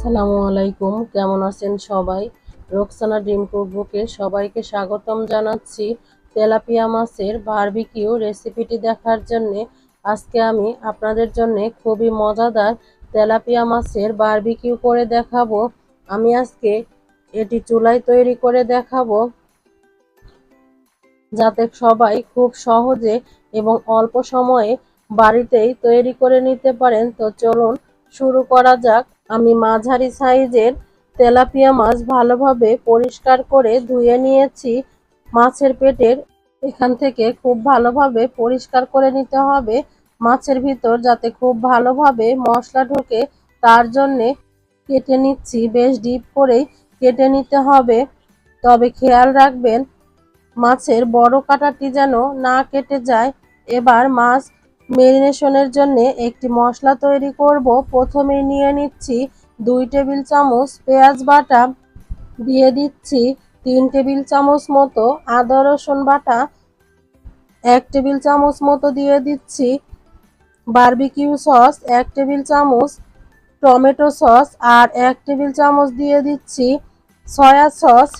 আসসালামু আলাইকুম, কেমন আছেন সবাই? রোকসানা ড্রিম কুকবুকে সবাইকে স্বাগতম জানাচ্ছি তেলাপিয়া মাছের বারবিকিউ রেসিপিটি দেখার জন্য। আজকে আমি আপনাদের জন্য খুবই মজাদার তেলাপিয়া মাছের বারবিকিউ করে দেখাবো। আমি আজকে এটি চুলায় তৈরি করে দেখাবো। যাতে সবাই খুব সহজে এবং অল্প সময়ে বাড়িতেই তৈরি করে নিতে পারেন। তো চলুন শুরু করা যাক। আমি মাঝারি সাইজের তেলাপিয়া মাছ ভালোভাবে পরিষ্কার করে ধুয়ে নিয়েছি। মাছের পেটের এখান থেকে খুব ভালোভাবে পরিষ্কার করে নিতে হবে মাছের ভিতর যাতে খুব ভালোভাবে মশলা ঢোকে, তার জন্যে কেটে নিচ্ছি, বেশ ডিপ করেই কেটে নিতে হবে। তবে খেয়াল রাখবেন, মাছের বড় কাটাটি যেন না কেটে যায়। এবার মাছ মেরিনেশনের জন্য একটি মশলা তৈরি করব। প্রথমে নিয়ে নিচ্ছি দুই টেবিল চামচ পেঁয়াজ বাটা। দিয়ে দিচ্ছি তিন টেবিল চামচ মতো আদা রসুন বাটা। এক টেবিল চামচ মতো দিয়ে দিচ্ছি বারবিকিউ সস। এক টেবিল চামচ টমেটো সস। আর এক টেবিল চামচ দিয়ে দিচ্ছি সয়া সস।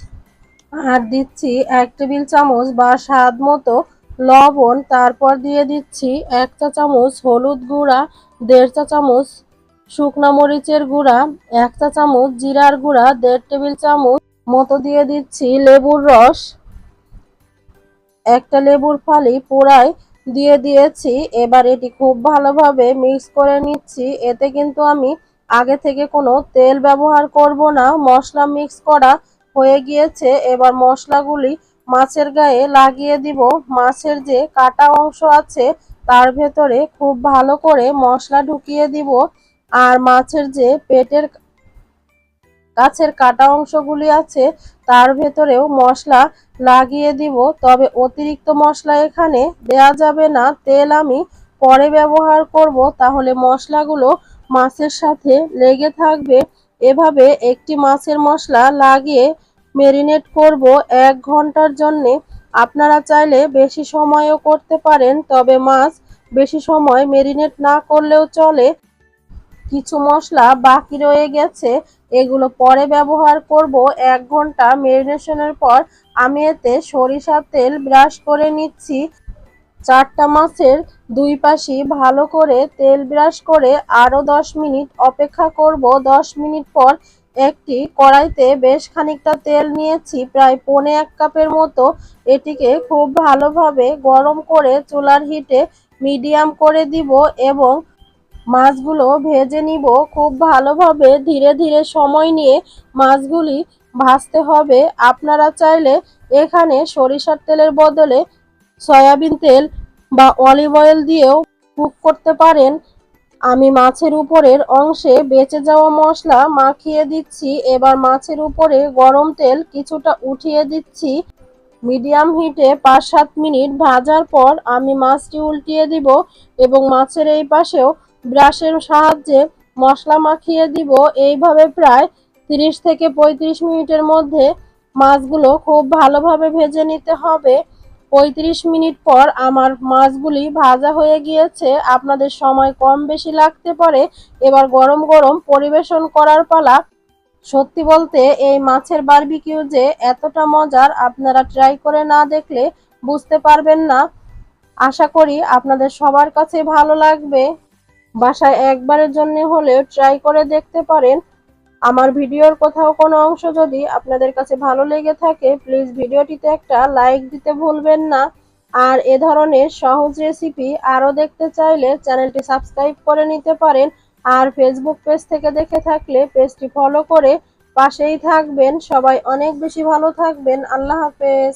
আর দিচ্ছি এক টেবিল চামচ বা স্বাদ মতো লবণ, তারপর দিয়ে দিচ্ছি এক চা চামচ হলুদ গুঁড়া, দেড় চা চামচ শুকনা মরিচের গুঁড়া, এক চা চামচ জিরার গুঁড়া, দেড় টেবিল চামচ মতো দিয়ে দিচ্ছি লেবুর রস। একটা লেবুর ফালি পোড়ায় দিয়ে দিয়েছি, এবার এটি খুব ভালোভাবে মিক্স করে নিচ্ছি। এতে কিন্তু আমি আগে থেকে কোনো তেল ব্যবহার করব না, মশলা মিক্স করা হয়ে গিয়েছে। এবার মশলাগুলি মাছের গায়ে লাগিয়ে দিব। মাছের যে কাটা অংশ আছে, তার ভেতরে খুব ভালো করে মশলা ঢুকিয়ে দিব। আর মাছের যে পেটের গাছের কাটা অংশগুলি আছে, তার ভেতরেও মশলা লাগিয়ে দিব। তবে অতিরিক্ত মশলা এখানে দেয়া যাবে না। তেল আমি পরে ব্যবহার করব, তাহলে মশলাগুলো মাছের সাথে লেগে থাকবে। এভাবে একটি মাছের মশলা লাগিয়ে মেরিনেট করব এক ঘণ্টার জন্যে। আপনারা চাইলে বেশি সময়ও করতে পারেন, তবে মাছ বেশি সময় মেরিনেট না করলেও চলে। কিছু মশলা বাকি রয়ে গেছে, এগুলো পরে ব্যবহার করব। এক ঘণ্টা মেরিনেশনের পর আমি এতে সরিষার তেল ব্রাশ করে নিচ্ছি। চারটা মাছের দুই পাশই ভালো করে তেল ব্রাশ করে আরও দশ মিনিট অপেক্ষা করব। দশ মিনিট পর একটি কড়াইতে বেশ খানিকটা তেল নিয়েছি, প্রায় পনে এক কাপের মতো। এটিকে খুব ভালোভাবে গরম করে চুলার হিটে মিডিয়াম করে দিব এবং মাছগুলো ভেজে নিব। খুব ভালোভাবে ধীরে ধীরে সময় নিয়ে মাছগুলি ভাজতে হবে। আপনারা চাইলে এখানে সরিষার তেলের বদলে সয়াবিন তেল বা অলিভ অয়েল দিয়েও কুক করতে পারেন। আমি মাছের উপরের অংশে বেঁচে যাওয়া মশলা মাখিয়ে দিচ্ছি, এবার মাছের উপরে গরম তেল কিছুটা উঠিয়ে দিচ্ছি। মিডিয়াম হিটে পাঁচ সাত মিনিট ভাজার পর আমি মাছটি উল্টিয়ে দিব এবং মাছের এই পাশেও ব্রাশের সাহায্যে মশলা মাখিয়ে দিব। এইভাবে প্রায় তিরিশ থেকে পঁয়ত্রিশ মিনিটের মধ্যে মাছগুলো খুব ভালোভাবে ভেজে নিতে হবে। পঁয়ত্রিশ মিনিট পর আমার মাছগুলি ভাজা হয়ে গিয়েছে। আপনাদের সময় কম বেশি লাগতে পারে। এবার গরম গরম পরিবেশন করার পালা। সত্যি বলতে এই মাছের বারবিকিউ যে এতটা মজার আপনারা ট্রাই করে না দেখলে বুঝতে পারবেন না। আশা করি আপনাদের সবার কাছে ভালো লাগবে। বাসায় একবারের জন্য হলেও ট্রাই করে দেখতে পারেন। আমার ভিডিওর কোথাও কোনো অংশ যদি আপনাদের কাছে ভালো লেগে থাকে প্লিজ ভিডিওটিতে একটা লাইক দিতে ভুলবেন না। আর এ ধরনের সহজ রেসিপি আরও দেখতে চাইলে চ্যানেলটি সাবস্ক্রাইব করে নিতে পারেন। আর ফেসবুক পেজ থেকে দেখে থাকলে পেজটি ফলো করে পাশেই থাকবেন। সবাই অনেক বেশি ভালো থাকবেন। আল্লাহ হাফেজ।